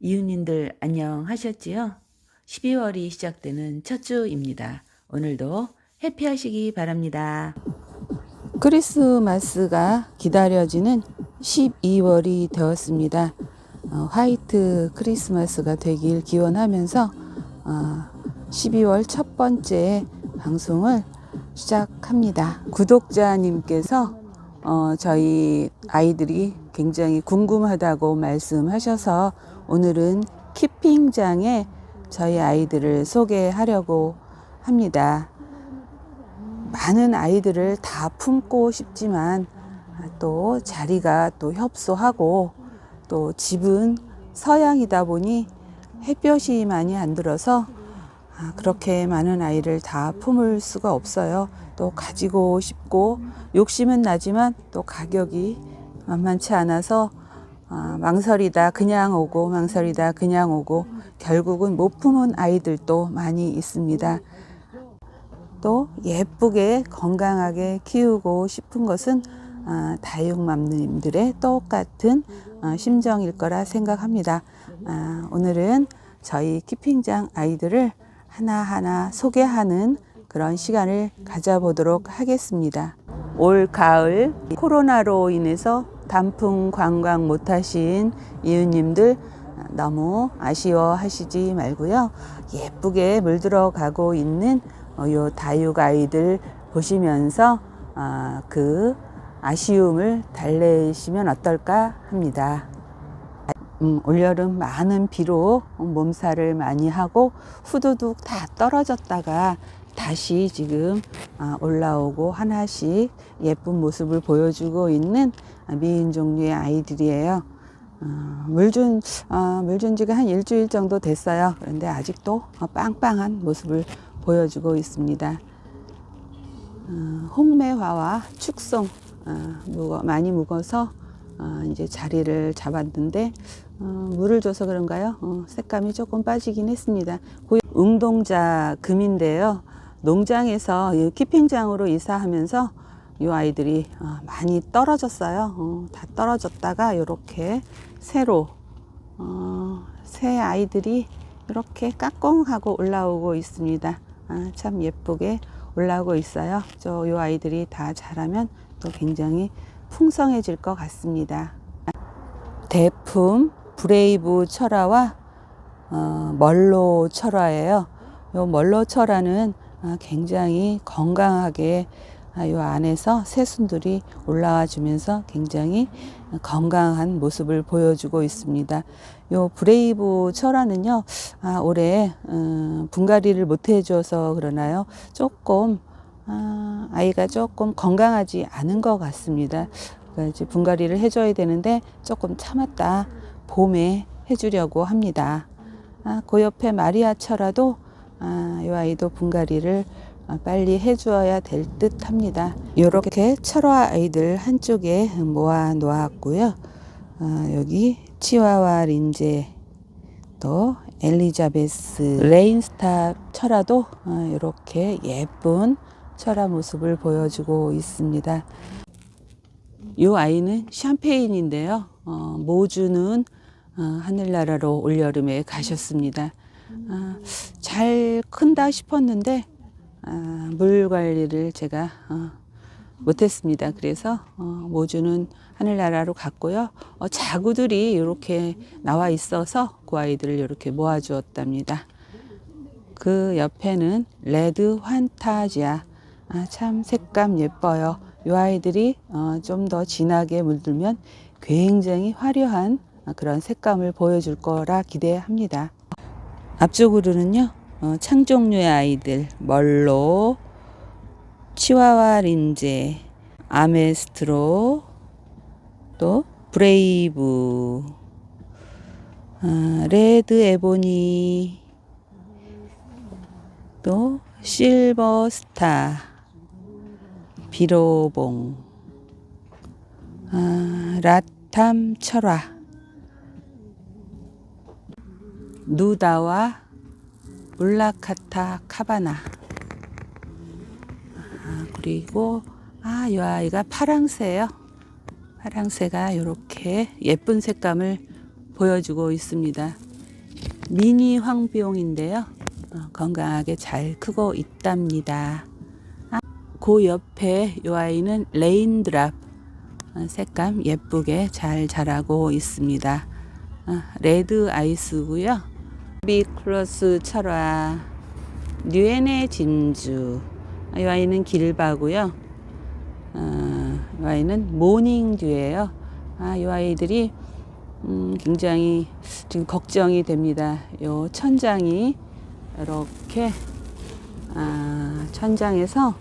이웃님들 안녕하셨지요? 12월이 시작되는 첫 주입니다. 오늘도 해피하시기 바랍니다. 크리스마스가 기다려지는 12월이 되었습니다. 어, 화이트 크리스마스가 되길 기원하면서 어, 12월 첫 번째 방송을 시작합니다. 구독자님께서 어, 저희 아이들이 굉장히 궁금하다고 말씀하셔서 오늘은 키핑장에 저희 아이들을 소개하려고 합니다. 많은 아이들을 다 품고 싶지만 또 자리가 또 협소하고 또 집은 서양이다 보니 햇볕이 많이 안 들어서 아, 그렇게 많은 아이를 다 품을 수가 없어요. 또 가지고 싶고 욕심은 나지만 또 가격이 만만치 않아서 아, 망설이다 그냥 오고 망설이다 그냥 오고 결국은 못 품은 아이들도 많이 있습니다. 또 예쁘게 건강하게 키우고 싶은 것은 아, 다육맘님들의 똑같은 어, 심정일 거라 생각합니다. 아, 오늘은 저희 키핑장 아이들을 하나하나 소개하는 그런 시간을 가져보도록 하겠습니다. 올 가을 코로나로 인해서 단풍 관광 못하신 이웃님들 너무 아쉬워하시지 말고요. 예쁘게 물들어 가고 있는 어, 요 다육 아이들 보시면서 아, 그 아쉬움을 달래시면 어떨까 합니다. 음, 올여름 많은 비로 몸살을 많이 하고 후두둑 다 떨어졌다가 다시 지금 아, 올라오고 하나씩 예쁜 모습을 보여주고 있는 미인 종류의 아이들이에요. 어, 물준 어, 물준 지가 한 일주일 정도 됐어요. 그런데 아직도 빵빵한 모습을 보여주고 있습니다. 어, 홍매화와 축송 어, 많이 묵어서 어, 이제 자리를 잡았는데 어, 물을 줘서 그런가요? 어, 색감이 조금 빠지긴 했습니다. 웅동자 금인데요. 농장에서 이 키핑장으로 이사하면서 이 아이들이 어, 많이 떨어졌어요. 어, 다 떨어졌다가 이렇게 새로 어, 새 아이들이 이렇게 까꿍하고 올라오고 있습니다. 아, 참 예쁘게 올라오고 있어요. 저이 아이들이 다 자라면 또 굉장히 풍성해질 것 같습니다. 대품 브레이브 철화와 어, 멀로 철화예요. 요 멀로 철화는 아, 굉장히 건강하게 아, 요 안에서 새순들이 올라와 주면서 굉장히 건강한 모습을 보여주고 있습니다. 요 브레이브 철화는요, 아, 올해 음, 분갈이를 못 해줘서 그러나요? 조금 아, 아이가 조금 건강하지 않은 것 같습니다. 그러니까 이제 분갈이를 해줘야 되는데 조금 참았다 봄에 해주려고 합니다. 아, 그 옆에 마리아 철화도 아, 이 아이도 분갈이를 어, 빨리 해주어야 될 듯 합니다. 이렇게 철화 아이들 한쪽에 모아 놓았고요. 어, 여기 치와와 린제 또 엘리자베스 레인스탑 철화도 어, 이렇게 예쁜 철화 모습을 보여주고 있습니다. 이 아이는 샴페인인데요. 어, 모주는 어, 하늘나라로 올여름에 가셨습니다. 아, 잘 큰다 싶었는데 아, 물 관리를 제가 어, 못했습니다. 그래서 어, 모주는 하늘나라로 갔고요. 어, 자구들이 이렇게 나와 있어서 그 아이들을 이렇게 모아주었답니다. 그 옆에는 레드 환타지아. 아, 참 색감 예뻐요. 이 아이들이 어, 좀 더 진하게 물들면 굉장히 화려한 어, 그런 색감을 보여줄 거라 기대합니다. 앞쪽으로는요, 어, 창종류의 아이들, 멀로, 치와와 린제, 아메스트로, 또 브레이브, 아, 레드 에보니, 또 실버 스타, 비로봉, 아, 라탐 철화, 누다와 물라카타 카바나. 아, 그리고 아, 이 아이가 파랑새예요. 파랑새가 이렇게 예쁜 색감을 보여주고 있습니다. 미니 황비용인데요. 어, 건강하게 잘 크고 있답니다. 아, 그 옆에 이 아이는 레인드랍 어, 색감 예쁘게 잘 자라고 있습니다. 어, 레드 아이스고요. 비클러스 철화, 뉴엔의 진주. 이 아이는 길바고요. 어, 이 아이는 모닝듀예요. 아, 이 아이들이 음, 굉장히 지금 걱정이 됩니다. 요 천장이 이렇게 아, 천장에서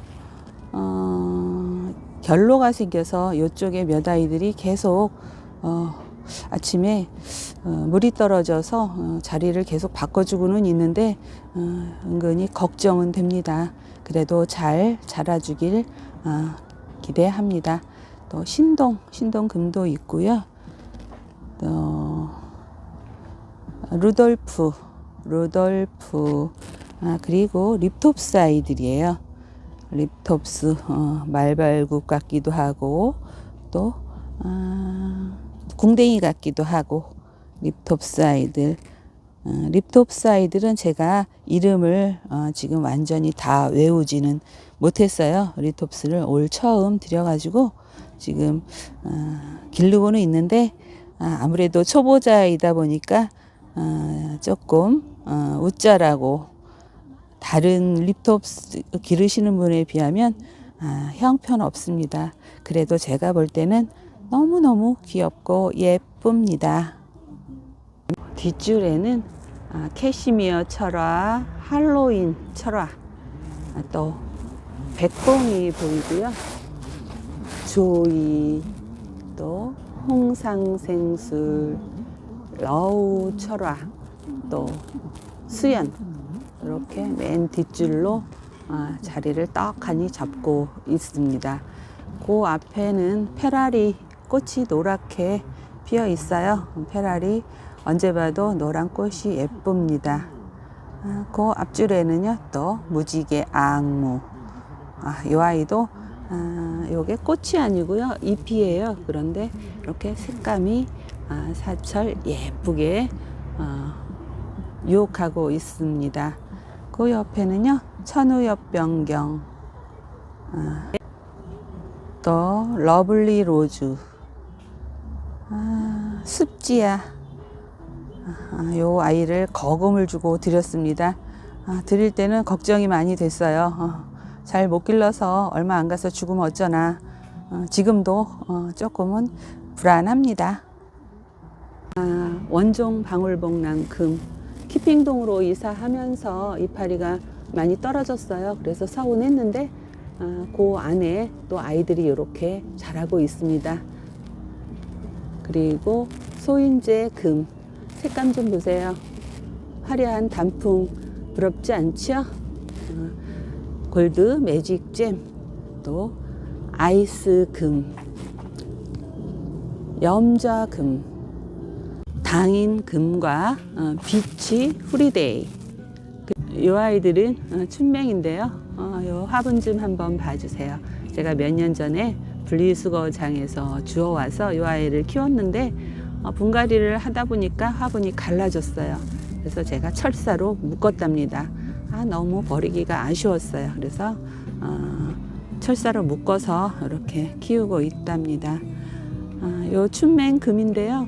어, 결로가 생겨서 이쪽에 몇 아이들이 계속 어, 아침에 어, 물이 떨어져서 어, 자리를 계속 바꿔주고는 있는데 어, 은근히 걱정은 됩니다. 그래도 잘 자라주길 어, 기대합니다. 또 신동 신동 금도 있고요. 또 루돌프 루돌프 아 그리고 립톱스 아이들이에요. 립톱스 어, 말발굽 같기도 하고 또 아, 궁뎅이 같기도 하고 립톱스 아이들 어, 립톱스 아이들은 제가 이름을 어, 지금 완전히 다 외우지는 못했어요. 립톱스를 올 처음 들여가지고 지금 어, 기르고는 있는데 아, 아무래도 초보자이다 보니까 어, 조금 어, 웃자라고 다른 립톱스 기르시는 분에 비하면 아, 형편 없습니다. 그래도 제가 볼 때는 너무너무 귀엽고 예쁩니다. 뒷줄에는 아, 캐시미어 철화, 할로윈 철화, 아, 또 백봉이 보이고요. 조이, 또 홍상생술, 러우 철화, 또 수연 이렇게 맨 뒷줄로 아, 자리를 떡하니 잡고 있습니다. 그 앞에는 페라리 꽃이 노랗게 피어 있어요. 페라리 언제 봐도 노란 꽃이 예쁩니다. 아, 그 앞줄에는요 또 무지개 앙무. 아, 이 아이도 아, 요게 꽃이 아니고요 잎이에요. 그런데 이렇게 색감이 아, 사철 예쁘게 어, 유혹하고 있습니다. 그 옆에는요 천우엽 변경, 아, 또 러블리 로즈, 아, 습지야. 아, 요 아이를 거금을 주고 드렸습니다. 아, 드릴 때는 걱정이 많이 됐어요. 어, 잘못 길러서 얼마 안 가서 죽으면 어쩌나. 어, 지금도 어, 조금은 불안합니다. 아, 원종 방울복랑금 키핑동으로 이사하면서 이파리가 많이 떨어졌어요. 그래서 서운했는데 아, 그 안에 또 아이들이 이렇게 자라고 있습니다. 그리고 소인제 금 색감 좀 보세요. 화려한 단풍 부럽지 않죠? 어, 골드 매직 잼 또 아이스 금 염좌 금 당인 금과 어, 비치 후리데이 그, 이 아이들은 어, 춘맹인데요. 어, 요 화분 좀 한번 봐주세요. 제가 몇 년 전에 분리수거장에서 주워와서 이 아이를 키웠는데 어, 분갈이를 하다 보니까 화분이 갈라졌어요. 그래서 제가 철사로 묶었답니다. 아, 너무 버리기가 아쉬웠어요. 그래서 어, 철사로 묶어서 이렇게 키우고 있답니다. 아, 요 춘맹 금인데요.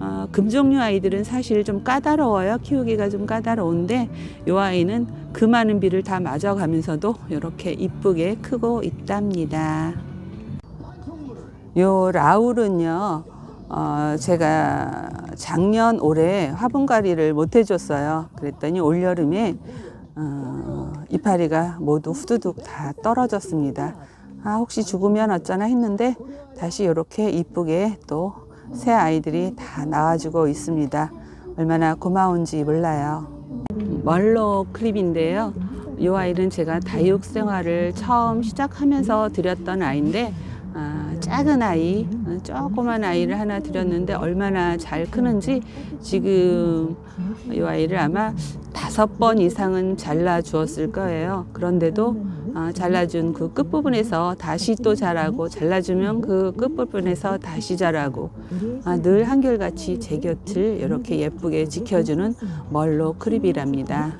어, 금종류 아이들은 사실 좀 까다로워요. 키우기가 좀 까다로운데 이 아이는 그 많은 비를 다 맞아가면서도 이렇게 이쁘게 크고 있답니다. 요 라울은요, 어, 제가 작년 올해 화분갈이를 못 해줬어요. 그랬더니 올 여름에 어, 이파리가 모두 후두둑 다 떨어졌습니다. 아, 혹시 죽으면 어쩌나 했는데 다시 이렇게 이쁘게 또 새 아이들이 다 나와주고 있습니다. 얼마나 고마운지 몰라요. 멀로 클립인데요. 이 아이는 제가 다육 생활을 처음 시작하면서 드렸던 아이인데 아, 작은 아이, 어, 조그만 아이를 하나 드렸는데 얼마나 잘 크는지 지금 이 아이를 아마 다섯 번 이상은 잘라 주었을 거예요. 그런데도 아, 잘라준 그 끝부분에서 다시 또 자라고 잘라주면 그 끝부분에서 다시 자라고 아, 늘 한결같이 제 곁을 이렇게 예쁘게 지켜주는 멀로 크립이랍니다.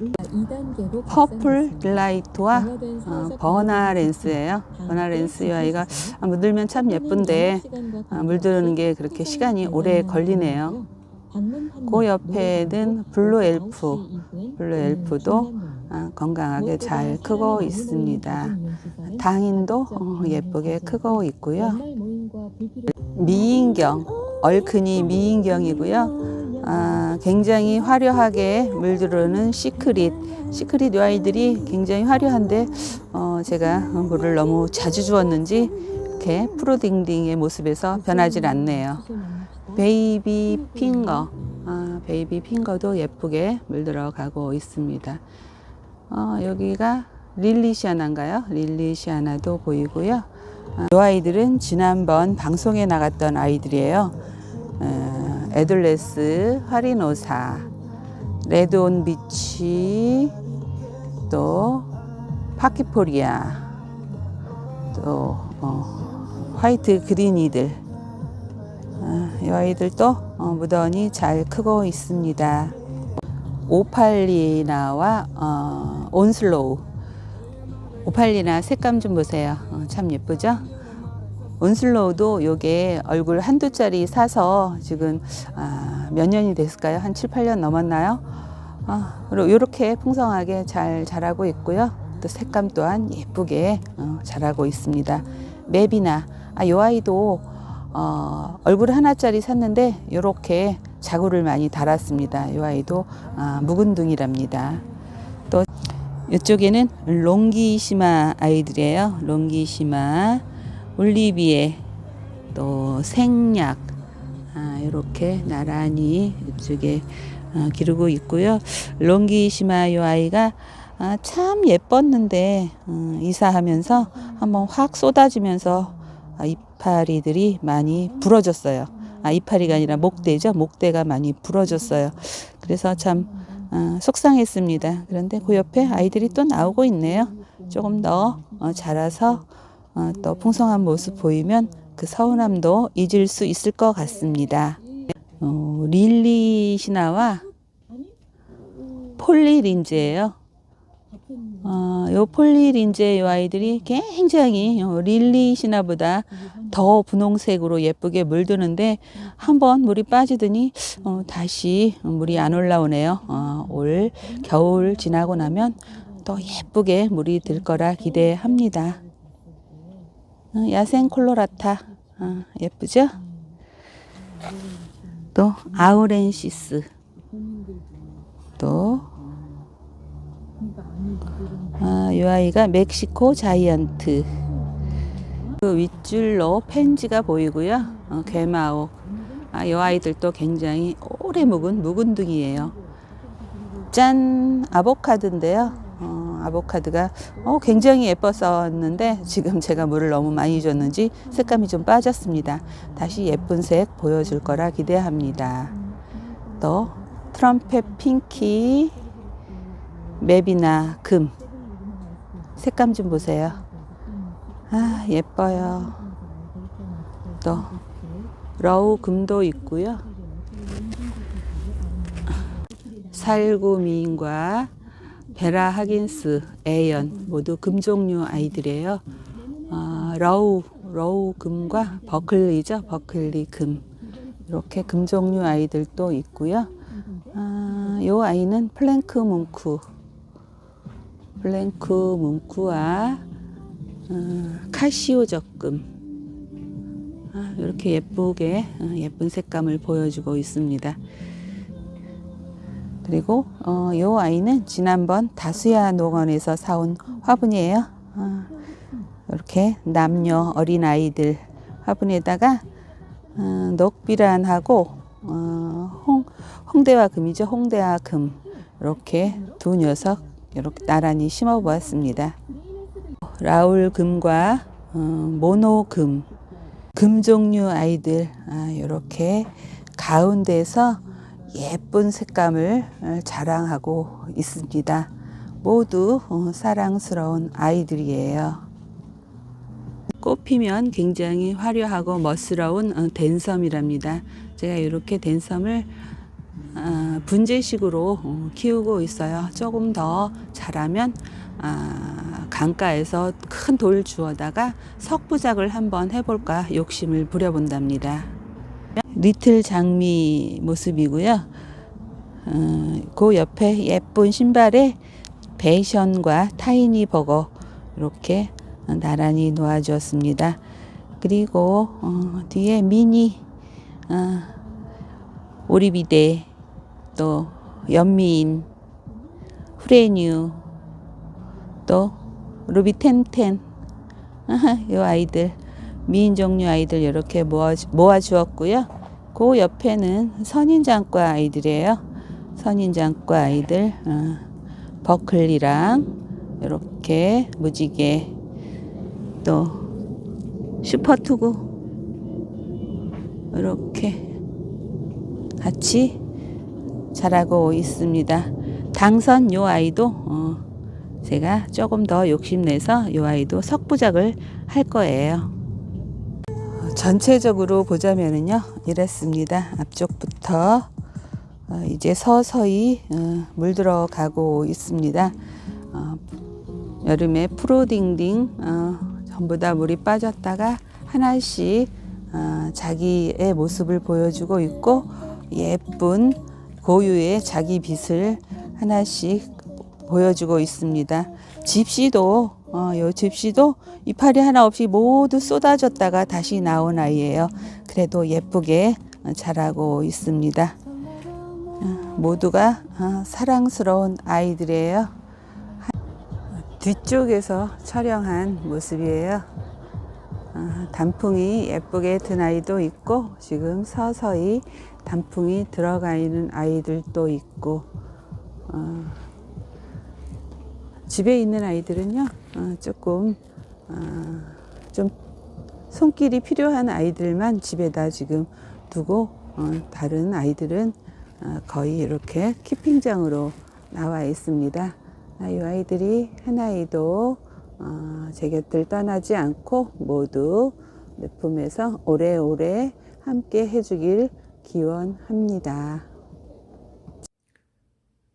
퍼플 딜라이트와 어, 버나 렌스예요. 버나 렌스 이 아이가 아, 물들면 참 예쁜데 아, 물드는 게 그렇게 시간이 오래 걸리네요. 그 옆에는 블루 엘프, 블루 엘프도 아, 건강하게 잘 크고 있습니다. 당인도 어, 예쁘게 크고 있고요. 미인경, 얼큰이 미인경이고요. 아, 굉장히 화려하게 물들어오는 시크릿. 시크릿 이 아이들이 굉장히 화려한데 어, 제가 물을 너무 자주 주었는지 이렇게 프로딩딩의 모습에서 변하지 않네요. 베이비 핑거, 아, 베이비 핑거도 예쁘게 물들어 가고 있습니다. 어, 여기가 릴리시아나인가요? 릴리시아나도 보이고요. 이 아이들은 지난번 방송에 나갔던 아이들이에요. 어, 에들레스, 하리노사, 레드온 비치, 또 파키포리아, 또 어, 화이트 그린이들. 아, 이 아이들도 어, 무던히 잘 크고 있습니다. 오팔리나와 어, 온슬로우. 오팔리나 색감 좀 보세요. 어, 참 예쁘죠? 온슬로우도 요게 얼굴 한두 짜리 사서 지금 아, 몇 년이 됐을까요? 한 7, 8년 넘었나요? 아, 그리고 이렇게 풍성하게 잘 자라고 있고요. 또 색감 또한 예쁘게 어, 자라고 있습니다. 맵이나 아, 요 아이도 어, 얼굴 하나짜리 샀는데 이렇게 자구를 많이 달았습니다. 이 아이도 아, 묵은둥이랍니다. 또 이쪽에는 롱기시마 아이들이에요. 롱기시마, 올리비에, 또 생약 아, 이렇게 나란히 이쪽에 아, 기르고 있고요. 롱기시마 이 아이가 아, 참 예뻤는데 음, 이사하면서 한번 확 쏟아지면서 아, 이파리들이 많이 부러졌어요. 아, 이파리가 아니라 목대죠. 목대가 많이 부러졌어요. 그래서 참 아, 속상했습니다. 그런데 그 옆에 아이들이 또 나오고 있네요. 조금 더 어, 자라서 어, 또 풍성한 모습 보이면 그 서운함도 잊을 수 있을 것 같습니다. 어, 릴리 신화와 폴리 린즈예요. 어, 요 폴리린제 요 아이들이 굉장히 어, 릴리 신화보다 더 분홍색으로 예쁘게 물드는데 한번 물이 빠지더니 어, 다시 물이 안 올라오네요. 어, 올 겨울 지나고 나면 또 예쁘게 물이 들 거라 기대합니다. 어, 야생 콜로라타 어, 예쁘죠? 또 아우렌시스 또 아, 이 아이가 멕시코 자이언트. 그 윗줄로 펜지가 보이고요. 어, 괴마오. 아, 이 아이들도 굉장히 오래 묵은 묵은둥이에요. 짠, 아보카드인데요. 어, 아보카드가 어, 굉장히 예뻤었는데 지금 제가 물을 너무 많이 줬는지 색감이 좀 빠졌습니다. 다시 예쁜 색 보여줄 거라 기대합니다. 또 트럼펫 핑키, 맵이나 금. 색감 좀 보세요. 아, 예뻐요. 또, 러우 금도 있고요. 살구 미인과 베라 하긴스, 에연 모두 금 종류 아이들이에요. 어, 러우, 러우 금과 버클리죠. 버클리 금. 이렇게 금 종류 아이들도 있고요. 아, 요 아이는 플랭크 뭉크. 블랭크 문구와 어, 카시오 적금 아, 이렇게 예쁘게 어, 예쁜 색감을 보여주고 있습니다. 그리고 어, 이 아이는 지난번 다수야 농원에서 사온 화분이에요. 어, 이렇게 남녀 어린 아이들 화분에다가 어, 녹비란하고 어, 홍, 홍대화 금이죠. 홍대화 금 이렇게 두 녀석 이렇게 나란히 심어 보았습니다. 라울 금과 어, 모노 금, 금 종류 아이들 아, 이렇게 가운데서 예쁜 색감을 어, 자랑하고 있습니다. 모두 어, 사랑스러운 아이들이에요. 꽃 피면 굉장히 화려하고 멋스러운 어, 댄섬이랍니다. 제가 이렇게 댄섬을 아, 분재식으로 어, 키우고 있어요. 조금 더 자라면 아, 강가에서 큰 돌 주워다가 석부작을 한번 해볼까 욕심을 부려본답니다. 리틀 장미 모습이고요. 어, 그 옆에 예쁜 신발에 베이션과 타이니 버거 이렇게 나란히 놓아주었습니다. 그리고 어, 뒤에 미니 어, 오리비데 또 연미인 후레뉴 또 루비 텐텐 이 아이들 미인 종류 아이들 이렇게 모아 모아 주었고요. 그 옆에는 선인장과 아이들이에요. 선인장과 아이들 어, 버클리랑 이렇게 무지개 또 슈퍼투구 이렇게 같이 자라고 있습니다. 당선 요 아이도 어, 제가 조금 더 욕심내서 요 아이도 석부작을 할 거예요. 어, 전체적으로 보자면은요 이랬습니다. 앞쪽부터 어, 이제 서서히 어, 물들어 가고 있습니다. 어, 여름에 프로딩딩 어, 전부 다 물이 빠졌다가 하나씩 어, 자기의 모습을 보여주고 있고 예쁜 고유의 자기 빛을 하나씩 보여주고 있습니다. 집시도 어, 요 집시도 이파리 하나 없이 모두 쏟아졌다가 다시 나온 아이예요. 그래도 예쁘게 어, 자라고 있습니다. 어, 모두가 어, 사랑스러운 아이들이에요. 뒤쪽에서 촬영한 모습이에요. 어, 단풍이 예쁘게 든 아이도 있고 지금 서서히 단풍이 들어가 있는 아이들도 있고 어, 집에 있는 아이들은요 어, 조금 어, 좀 손길이 필요한 아이들만 집에다 지금 두고 어, 다른 아이들은 어, 거의 이렇게 키핑장으로 나와 있습니다. 아, 이 아이들이 하나이도 어, 제 곁을 떠나지 않고 모두 내 품에서 오래오래 함께 해주길 기원합니다.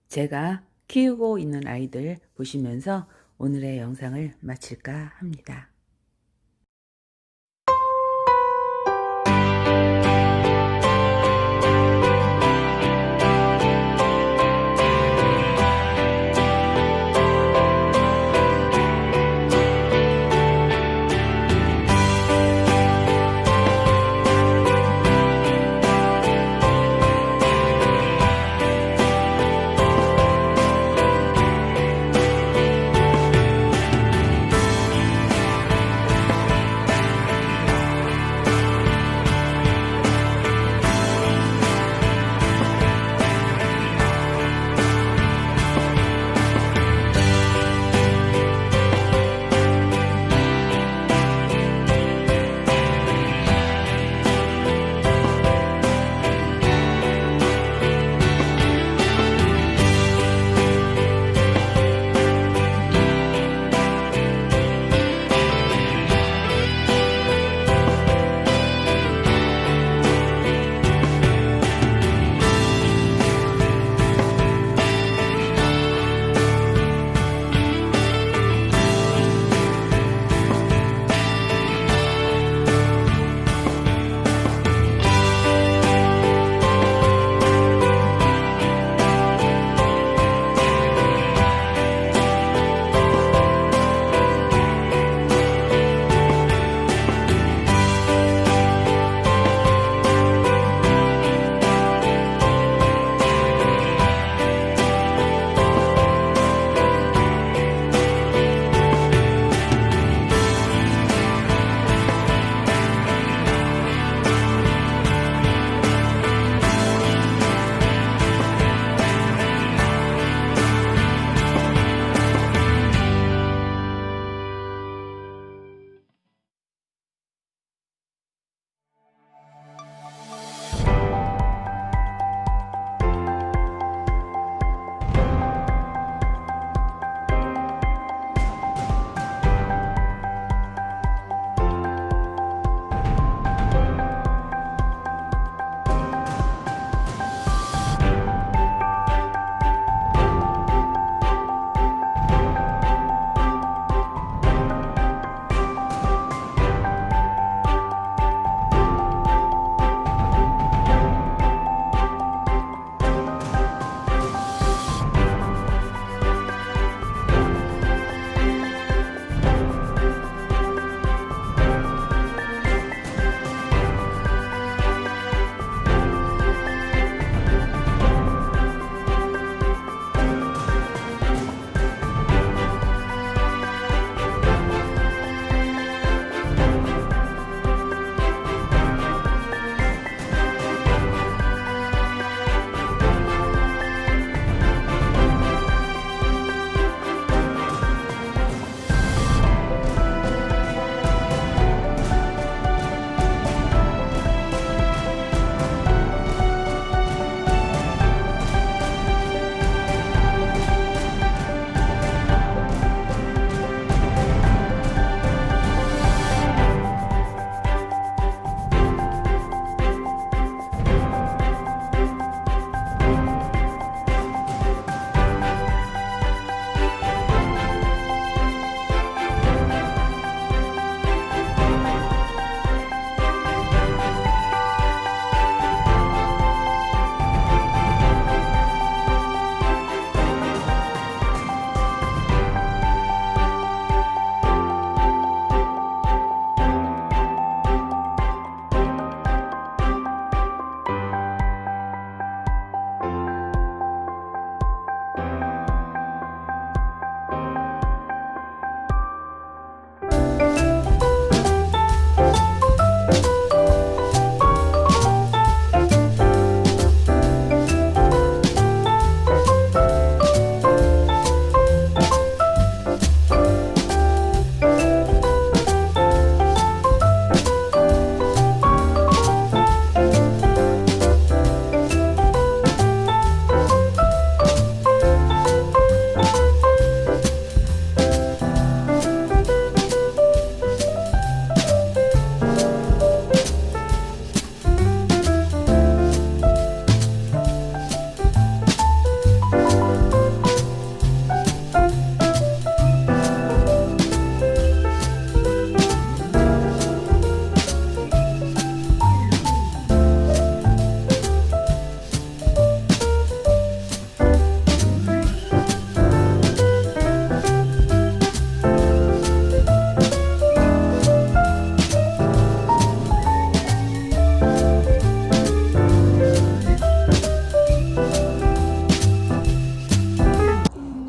제가 키우고 있는 아이들 보시면서 오늘의 영상을 마칠까 합니다.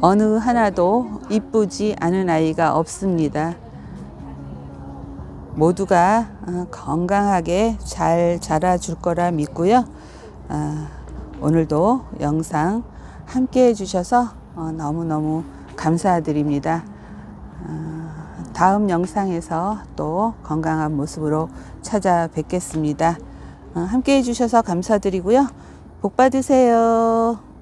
어느 하나도 이쁘지 않은 아이가 없습니다. 모두가 어, 건강하게 잘 자라줄 거라 믿고요. 아, 오늘도 영상 함께 해주셔서 어, 너무너무 감사드립니다. 아, 다음 영상에서 또 건강한 모습으로 찾아뵙겠습니다. 어, 함께 해주셔서 감사드리고요. 복 받으세요.